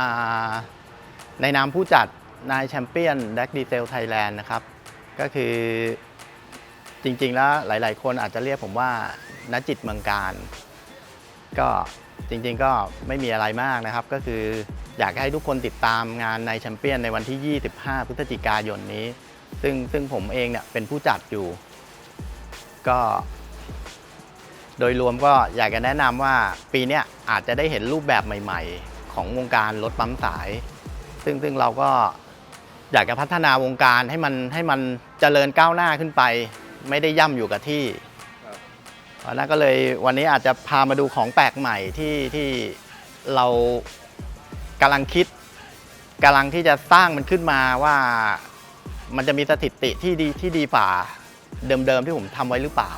อ่าในนามผู้จัดนายแชมเปี้ยนแดกดีเซลไทยแลนด์นะครับ ก็คือจริงๆแล้วหลายๆ คนอาจจะเรียกผมว่าณจิตเมืองการ ก็จริงๆก็ไม่มีอะไรมากนะครับ ก็คืออยากให้ทุกคนติดตามงานในแชมเปี้ยนในวันที่ 25 พฤศจิกายนนี้ ซึ่งซึ่งผมเองเนี่ยเป็นผู้จัดอยู่ ก็ โดยรวมก็อยากจะแนะนำว่าปีนี้อาจจะได้เห็นรูปแบบใหม่ ๆ ของวงการรถปั๊มสาย ซึ่งซึ่งเราก็อยากจะพัฒนาวงการให้มันให้มันเจริญก้าวหน้าขึ้นไป ไม่ได้ย่ำอยู่กับที่ครับเพราะนั้นก็เลยวันนี้อาจจะพามาดูของแปลกใหม่ที่ที่เรากำลังคิดกำลังที่จะสร้างมันขึ้นมาว่ามันจะมีสถิติที่ดีที่ดีฝ่าเดิมๆที่ผมทำไว้หรือเปล่า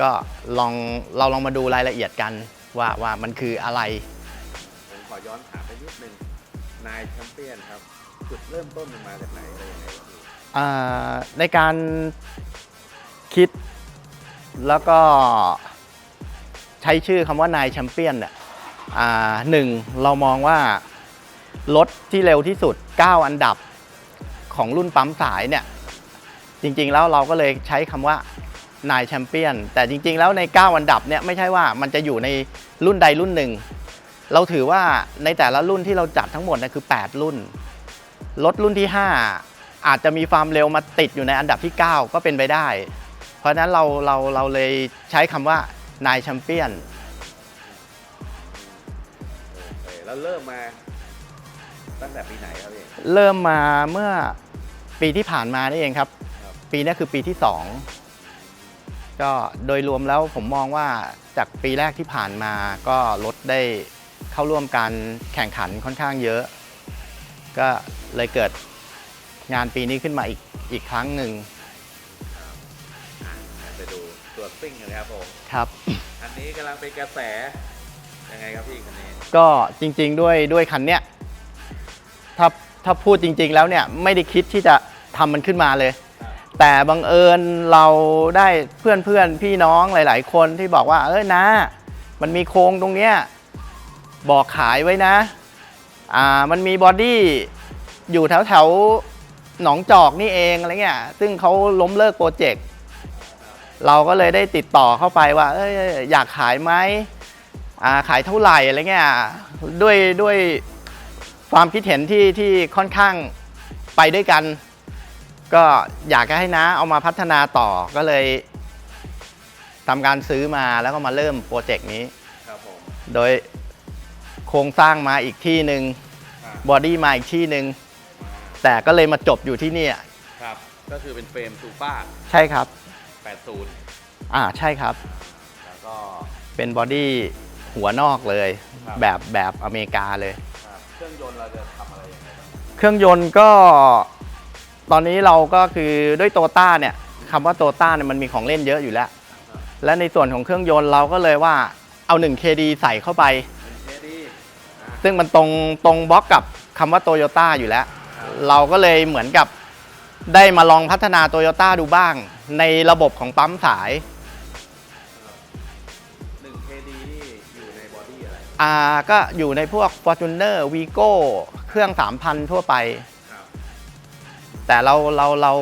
ก็ลองเราลองมาดูรายละเอียดกันว่าว่ามันคืออะไรผมขอ ย้อนถามไปนิดนึงนายแชมเปี้ยนครับ จุดเริ่มต้นมันมาจากไหนอะไรยังไงครับพี่อ่าในการคิดแล้วก็ใช้ชื่อคำว่านายแชมเปี้ยนเนี่ยอ่าหนึ่งเรามองว่า รถที่เร็วที่สุด 9 อันดับของรุ่นปั๊มสายเนี่ย จริงๆแล้วเราก็เลยใช้คำว่านายแชมเปี้ยนแต่จริงๆแล้วใน 9 อันดับเนี่ยไม่ใช่ว่ามันจะอยู่ในรุ่นใดรุ่นหนึ่ง เราถือว่าในแต่ละรุ่นที่เราจัดทั้งหมดเนี่ยคือ 8 รุ่น รถรุ่นที่ 5 อาจจะมีความเร็วมาติดอยู่ในอันดับที่ 9 ก็เป็นไปได้ เพราะฉะนั้นเราเราเราเลยใช้คำว่านายแชมเปี้ยนโอเคแล้วเริ่มมา ตั้งแต่ปีไหนครับพี่ เริ่มมาเมื่อปีที่ผ่านมานี่เองครับ ครับ ปีนี้คือปีที่ 2 ก็โดยรวมแล้วผมมองว่าจากปีแรกที่ผ่านมาก็รถได้ เข้าร่วมการแข่งขันค่อนข้างเยอะ ก็เลยเกิดงานปีนี้ขึ้นมาอีกอีกครั้งหนึ่งอะงั้นไปดูตัวซิ่งกันเลยครับผมครับ อันนี้กำลังเป็นกระแสยังไงครับพี่คันนี้ก็จริง ๆ ด้วยด้วยคันเนี้ยถ้าถ้าพูดจริง ๆ แล้วเนี่ยไม่ได้คิดที่จะทำมันขึ้นมาเลยครับแต่บังเอิญเราได้เพื่อนเพื่อนๆพี่น้องหลาย ๆ คนที่บอกว่าเอ้ยนะ มันมีโครงตรงเนี้ย บอกขายไว้นะ อ่ามันมีบอดี้อยู่แถวแถวๆหนองจอกนี่เองอะไรเงี้ย ซึ่งเขาล้มเลิกโปรเจกต์ เราก็เลยได้ติดต่อเข้าไปว่า เอ้ยอยากขายไหมอ่าขายเท่าไหร่อะไรเงี้ย ด้วยด้วยความคิดเห็นที่ที่ค่อนข้างไปด้วยกัน ก็อยากจะให้น้าเอามาพัฒนาต่อก็เลยทำการซื้อมาแล้วก็มาเริ่มโปรเจกต์นี้ ครับผม โดย โครงสร้างมาอีกที่หนึ่งอะบอดี้มาอีกที่หนึ่งมาแต่ก็เลยมาจบอยู่ที่เนี่ยครับ ก็คือเป็นเฟรมซูเปอร์ใช่ครับ 80 อ่าใช่ครับ แล้วก็ เป็นบอดี้หัวนอกเลย ครับ แบบแบบอเมริกาเลยครับเครื่องยนต์เราจะทำอะไรยังไงบ้างเครื่องยนต์ก็ตอนนี้เราก็คือด้วยโตต้าเนี่ยคำว่าโตต้าเนี่ยมันมีของเล่นเยอะอยู่แล้ว และในส่วนของเครื่องยนต์เราก็เลยว่าเอา 1 KD ใส่เข้าไปเป็นเคดีอะ ซึ่งมันตรงตรงบล็อกกับคำว่าโตโยต้าอยู่แล้ว เราก็เลยเหมือนกับได้มาลองพัฒนาโตโยต้าดูบ้าง ในระบบของปั๊มสายหนึ่งเคดีนี่อยู่ในบอดี้อะไร อ่าก็อยู่ในพวก Fortuner Vigo เครื่อง 3,000 ทั่วไป ครับ แต่เราเราเรา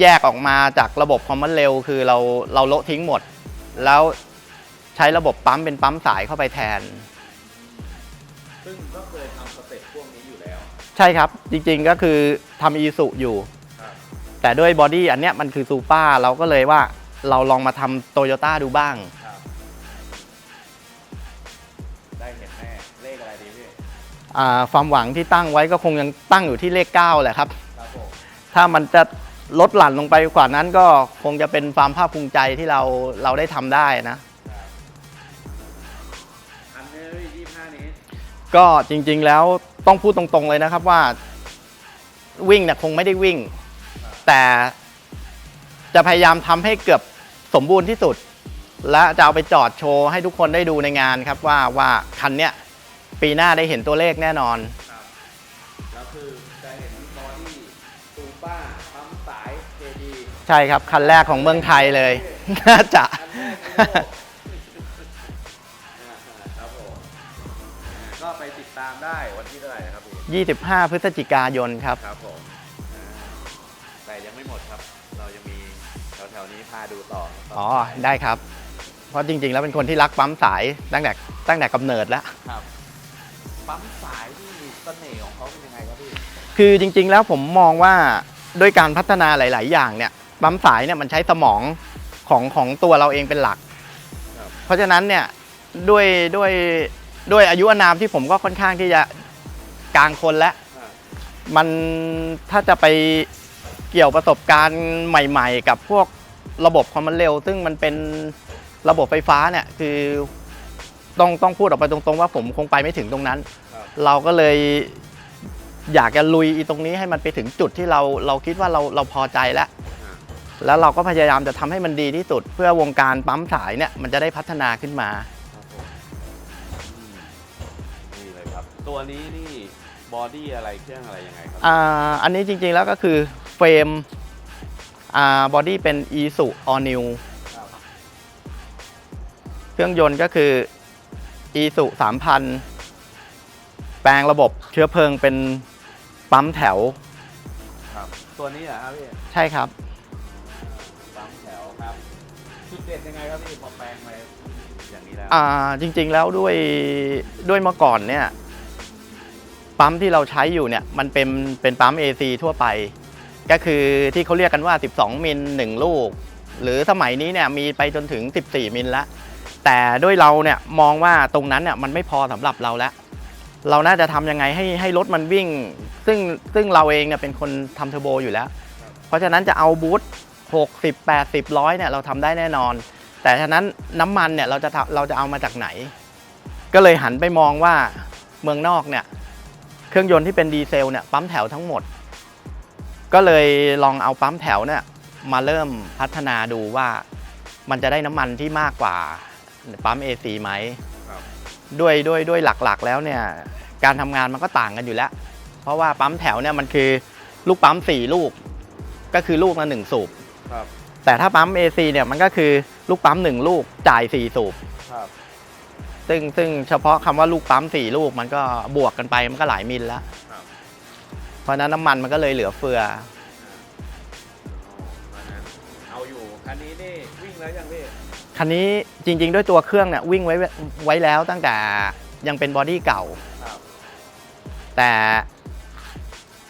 แยกออกมาจากระบบความมันเร็วคือเราเราโละทิ้งหมด แล้วใช้ระบบปั๊มเป็นปั๊มสายเข้าไปแทน ซึ่งก็เคยทำสเต็ปพวกนี้อยู่แล้ว ใช่ครับ จริงๆก็คือทำอีสุอยู่ ครับ แต่ด้วยบอดี้อันเนี้ยมันคือซูเปอร์เราก็เลยว่าเราลองมาทำโตโยต้าดูบ้าง ครับ ได้เห็นแน่ เลขอะไรดีพี่ อ่าความหวังที่ตั้งไว้ก็คงยังตั้งอยู่ที่เลข 9 แหละครับ ครับผม ถ้ามันจะลดหลั่นลงไปกว่านั้นก็คงจะเป็นความภาคภูมิใจที่เราเราได้ทำได้นะ ก็จริงๆแล้วต้องพูดตรงๆเลยนะครับว่าวิ่งเนี่ยคงไม่ได้วิ่ง แต่จะพยายามทำให้เกือบสมบูรณ์ที่สุด และจะเอาไปจอดโชว์ให้ทุกคนได้ดูในงานครับว่าว่าคันเนี้ยปีหน้าได้เห็นตัวเลขแน่นอน ครับแล้วคือจะเห็นบอดี้ซูปอร์ปั๊มสายเคดีใช่ครับ คันแรกของเมืองไทยเลย น่าจะ อันแรกในโลก 25 พฤศจิกายนครับ ครับผมอ่าแต่ยังไม่หมดครับ เรายังมีแถวๆนี้พาดูต่อครับอ๋อ ได้ครับ เพราะจริงๆ แล้วเป็นคนที่รักปั๊มสายตั้งแต่ตั้งแต่กำเนิดแล้ว ครับ ปั๊มสายที่เสน่ห์ของเขาเป็นยังไงครับพี่ คือจริงๆ แล้วผมมองว่าด้วยการพัฒนาหลาย ๆ อย่างเนี่ยปั๊มสายเนี่ยมันใช้สมองของของตัวเราเองเป็นหลัก ครับ เพราะฉะนั้นเนี่ยด้วยด้วยด้วยอายุอานามที่ผมก็ค่อนข้างที่จะ กลางคนแล้วอ่ามันถ้าจะไปเกี่ยวประสบการณ์ใหม่ ๆ กับพวกระบบความมันเร็ว ซึ่งมันเป็นระบบไฟฟ้าเนี่ยคือต้องต้องพูดออกไปตรงๆ ว่าผมคงไปไม่ถึงตรงนั้นครับเราก็เลยอยากจะลุยอีตรงนี้ให้มันไปถึงจุดที่เราเราคิดว่าเราเราพอใจแล้วอ่าแล้วเราก็พยายามจะทำให้มันดีที่สุด เพื่อวงการปั๊มสายเนี่ยมันจะได้พัฒนาขึ้นมา ตัวนี้นี่บอดี้อะไรเครื่องอะไรยังไงครับอ่าอันนี้จริงๆแล้วก็คือเฟรมอ่าบอดี้เป็น e s u All New ครับเครื่องยนต์ก็คือ e s u 3000 แปลงระบบเชื้อเพลิงเป็นปั๊มแถวครับ ตัวนี้เหรอครับพี่ใช่ครับ ปั๊มแถวครับจุดเด่นยังไงครับพี่พอแปลงไปอย่างนี้แล้วอ่าจริงๆแล้วด้วยด้วยเมื่อก่อนเนี่ย ปั๊มที่เราใช้อยู่เนี่ยมันเป็นเป็นปั๊ม AC ทั่วไป ก็คือที่เขาเรียกกันว่า 12 มิล 1 ลูก หรือสมัยนี้เนี่ยมีไปจนถึง 14 มิลละแต่ด้วยเราเนี่ยมองว่าตรงนั้นเนี่ยมันไม่พอสำหรับเราแล้ว เราน่าจะทำยังไงให้ให้รถมันวิ่ง ซึ่งซึ่งเราเองเนี่ยเป็นคนทำเทอร์โบอยู่แล้ว เพราะฉะนั้นจะเอาบูท60 80 100เนี่ยเราทำได้แน่นอน แต่ฉะนั้นน้ำมันเนี่ยเราจะเราจะเอามาจากไหน ก็เลยหันไปมองว่าเมืองนอกเนี่ย เครื่องยนต์ที่เป็นดีเซลเนี่ยปั๊มแถวทั้งหมด ก็เลยลองเอาปั๊มแถวเนี่ยมาเริ่มพัฒนาดูว่ามันจะได้น้ำมันที่มากกว่าปั๊ม AC ไหมครับด้วยด้วยด้วยหลักๆ แล้วเนี่ยการทำงานมันก็ต่างกันอยู่แล้ว เพราะว่าปั๊มแถวเนี่ยมันคือลูกปั๊ม4ลูก ก็คือลูกละหนึ่งสูบครับแต่ถ้าปั๊ม AC เนี่ยมันก็คือลูกปั๊ม1ลูกจ่าย4สูบครับ ซึ่งซึ่งเฉพาะคำว่าลูกปั๊ม4ลูกมันก็บวกกันไปมันก็หลายมิลแล้ว ครับเพราะฉะนั้นน้ำมันมันก็เลยเหลือเฟือ อ๋อเพราะฉะนั้นเอาอยู่ คันนี้นี่วิ่งแล้วยังพี่ คันนี้จริง ๆ ด้วยตัวเครื่องเนี่ยวิ่งไว้ไว้แล้วตั้งแต่ยังเป็นบอดี้เก่า ครับ แต่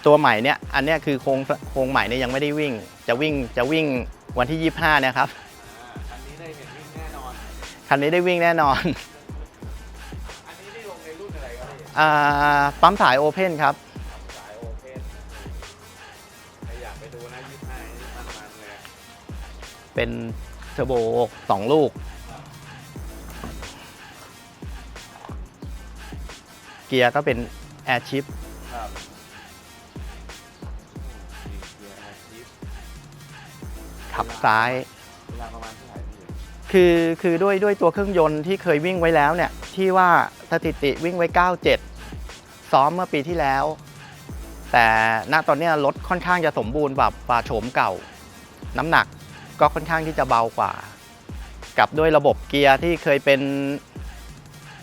ตัวใหม่เนี่ยอันเนี้ยคือโครงโครงใหม่เนี่ยยังไม่ได้วิ่ง จะวิ่งจะวิ่งวันที่ 25เนี่ยครับ อ่า คันนี้ได้เห็นวิ่งแน่นอนคันนี้ได้วิ่งแน่นอนอัน อะไรครับพี่อ่าปั๊มสายโอเพนครับ สายโอเพนใครอยากไปดูนะยี่ห้านี่มันมันเลยเป็นเทอร์โบสองลูก เกียร์ก็เป็นแอร์ชิพครับนี่เกียร์แอร์ชิฟขับซ้าย เวลาประมาณเท่าไหร่พี่คือคือด้วยด้วยตัวเครื่องยนต์ที่เคยวิ่งไว้แล้วเนี่ย ที่ว่าสถิติวิ่งไว้ 97 ซ้อมเมื่อปีที่แล้ว แต่ณตอนเนี้ยรถค่อนข้างจะสมบูรณ์แบบฝ่าโฉมเก่า น้ำหนักก็ค่อนข้างที่จะเบากว่า กับด้วยระบบเกียร์ที่เคยเป็น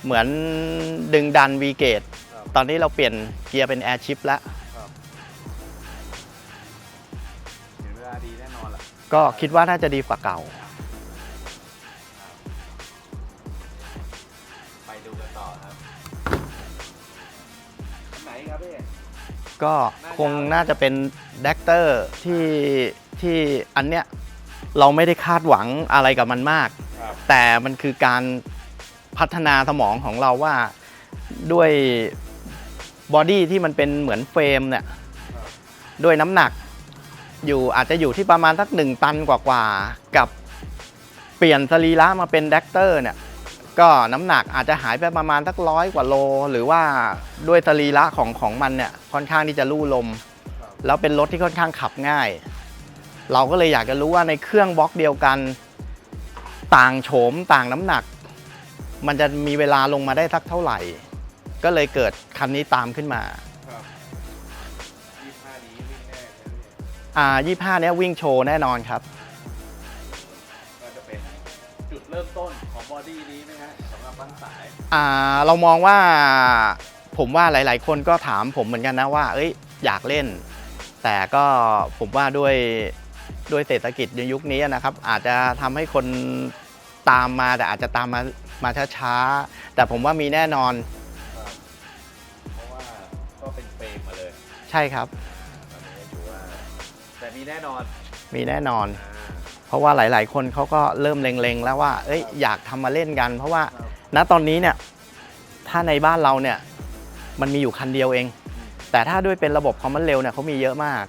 เหมือนดึงดันวีเกตครับตอนนี้เราเปลี่ยนเกียร์เป็นแอร์ชิพแล้วครับเห็นเวลาดีแน่นอนล่ะก็คิดว่าน่าจะดีกว่าเก่า ก็คงน่าจะเป็นแดกเตอร์ที่ที่อันเนี้ยเราไม่ได้คาดหวังอะไรกับมันมากครับแต่มันคือการพัฒนาสมองของเราว่าด้วยบอดี้ที่มันเป็นเหมือนเฟรมเนี่ยครับด้วยน้ำหนักอยู่อาจจะอยู่ที่ประมาณสักหนึ่งตันกว่าๆกับเปลี่ยนสรีระมาเป็นแดกเตอร์เนี่ย ก็น้ำหนักอาจจะหายไปประมาณสักร้อยกว่าโล หรือว่าด้วยสรีระของของมันเนี่ยค่อนข้างที่จะลู่ลมครับแล้วเป็นรถที่ค่อนข้างขับง่าย เราก็เลยอยากจะรู้ว่าในเครื่องบล็อกเดียวกัน ต่างโฉมต่างน้ำหนัก มันจะมีเวลาลงมาได้สักเท่าไหร่ ก็เลยเกิดคันนี้ตามขึ้นมาครับยี่ห้านี้วิ่งแน่ใช่ไหมพี่อ่ายี่ห้าเนี้ยวิ่งโชว์แน่นอนครับ เริ่มต้นของบอดี้นี้นะฮะสำหรับบ้านสายอ่าเรามองว่าผมว่าหลาย ๆ คนก็ถามผมเหมือนกันนะว่า เอ้ยอยากเล่น แต่ก็ผมว่าด้วยด้วยเศรษฐกิจในยุคนี้นะครับ อาจจะทำให้คนตามมาแต่อาจจะตามมามาช้าๆแต่ผมว่ามีแน่นอนเพราะว่าก็เป็นเฟรมมาเลยใช่ครับตอนนี้อยู่ว่าแต่มีแน่นอนมีแน่นอน อ่า เพราะว่าหลาย ๆ คนเขาก็เริ่มเล็ง ๆ แล้วว่า เอ้ยอยากทำมาเล่นกัน เพราะว่าครับณตอนนี้เนี่ยถ้าในบ้านเราเนี่ยมันมีอยู่คันเดียวเอง แต่ถ้าด้วยเป็นระบบคอมมอนเร็วเนี่ยเขามีเยอะมาก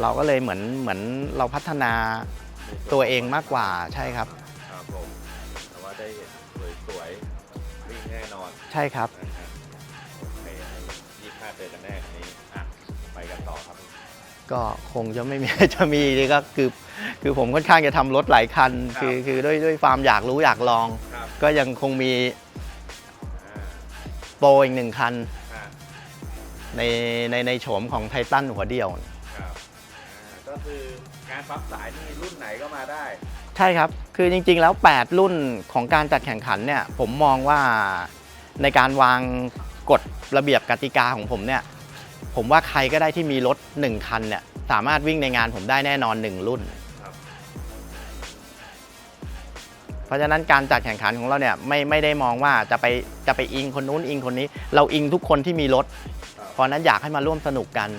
เราก็เลยเหมือนเหมือนเราพัฒนาตัวเองมากกว่าใช่ครับครับผมแต่ว่าได้เห็นสวยๆวิ่งแน่นอนใช่ครับนะครับโอเคยี่ห้าเจอกันแน่อันนี้อะไปกันต่อครับ ก็คงจะไม่มีจะมีนี่ก็คือ คือผมค่อนข้างจะทำรถหลายคันครับคือคือด้วยด้วยความอยากรู้อยากลองครับก็ยังคงมีอ่าโปรอีกหนึ่งคันอ่าในในในโฉมของไททันหัวเดียวครับอ่าก็คือการปั๊มสายนี่รุ่นไหนก็มาได้ ใช่ครับ คือจริงๆแล้ว 8 รุ่นของการจัดแข่งขันเนี่ย ผมมองว่าในการวางกฎระเบียบกติกาของผมเนี่ย ผมว่าใครก็ได้ที่มีรถ 1 คันเนี่ย สามารถวิ่งในงานผมได้แน่นอน 1 รุ่น เพราะฉะนั้นการจัดแข่งขันของเราเนี่ยไม่ไม่ได้มองว่าจะไปจะไปอิงคนนู้นอิงคนนี้ เราอิงทุกคนที่มีรถ เพราะฉะนั้นอยากให้มาร่วมสนุกกัน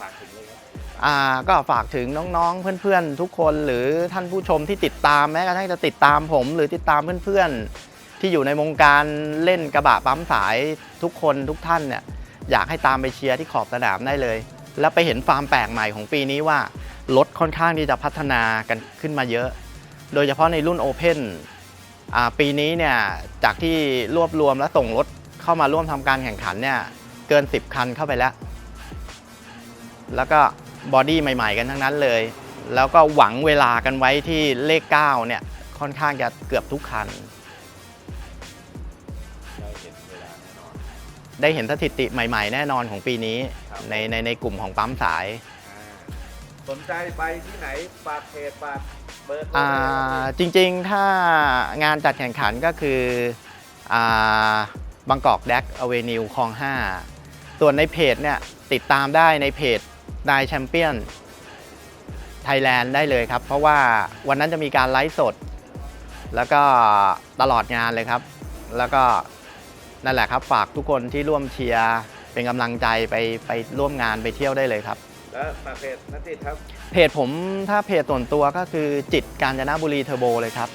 ฝากถึงเลยครับอ่าก็ฝากถึงน้องๆเพื่อนๆ ทุกคนหรือท่านผู้ชมที่ติดตามแม้กระทั่งจะติดตามผม หรือติดตามเพื่อนๆ ที่อยู่ในวงการเล่นกระบะปั๊มสายทุกคนทุกท่านเนี่ยอยากให้ตามไปเชียร์ที่ขอบสนามได้เลย แล้วไปเห็นฟาร์มแปลกใหม่ของปีนี้ว่ารถค่อนข้างที่จะพัฒนากันขึ้นมาเยอะ โดยเฉพาะในรุ่น Open อ่าปีนี้เนี่ยจากที่รวบรวมและส่งรถเข้ามาร่วมทำการแข่งขันเนี่ยเกิน 10 คันเข้าไปแล้ว แล้วก็บอดี้ใหม่ ๆ กันทั้งนั้นเลย แล้วก็หวังเวลากันไว้ที่เลข 9 เนี่ยค่อนข้างจะเกือบทุกคัน ได้เห็นเวลาแน่นอนได้เห็นสถิติใหม่ ๆ แน่นอนของปีนี้ครับในในในกลุ่มของปั๊มสายอ่าสนใจไปที่ไหนฝากเพจฝากเบ อ่าจริงๆ ถ้างานจัดแข่งขันก็คืออ่าบางกอกแดกอเวนิวคลอง 5 ส่วนในเพจเนี่ยติดตามได้ในเพจนายแชมเปี้ยนไทยแลนด์ได้เลยครับ เพราะว่าวันนั้นจะมีการไลฟ์สด แล้วก็ตลอดงานเลยครับ แล้วก็นั่นแหละครับฝากทุกคนที่ร่วมเชียร์เป็นกำลังใจไปไปร่วมงานไปเที่ยวได้เลยครับ แล้วฝากเพจนัทติดครับ เพจผมถ้าเพจส่วนตัวก็คือจิตกาญจนบุรีเทอร์โบเลยครับ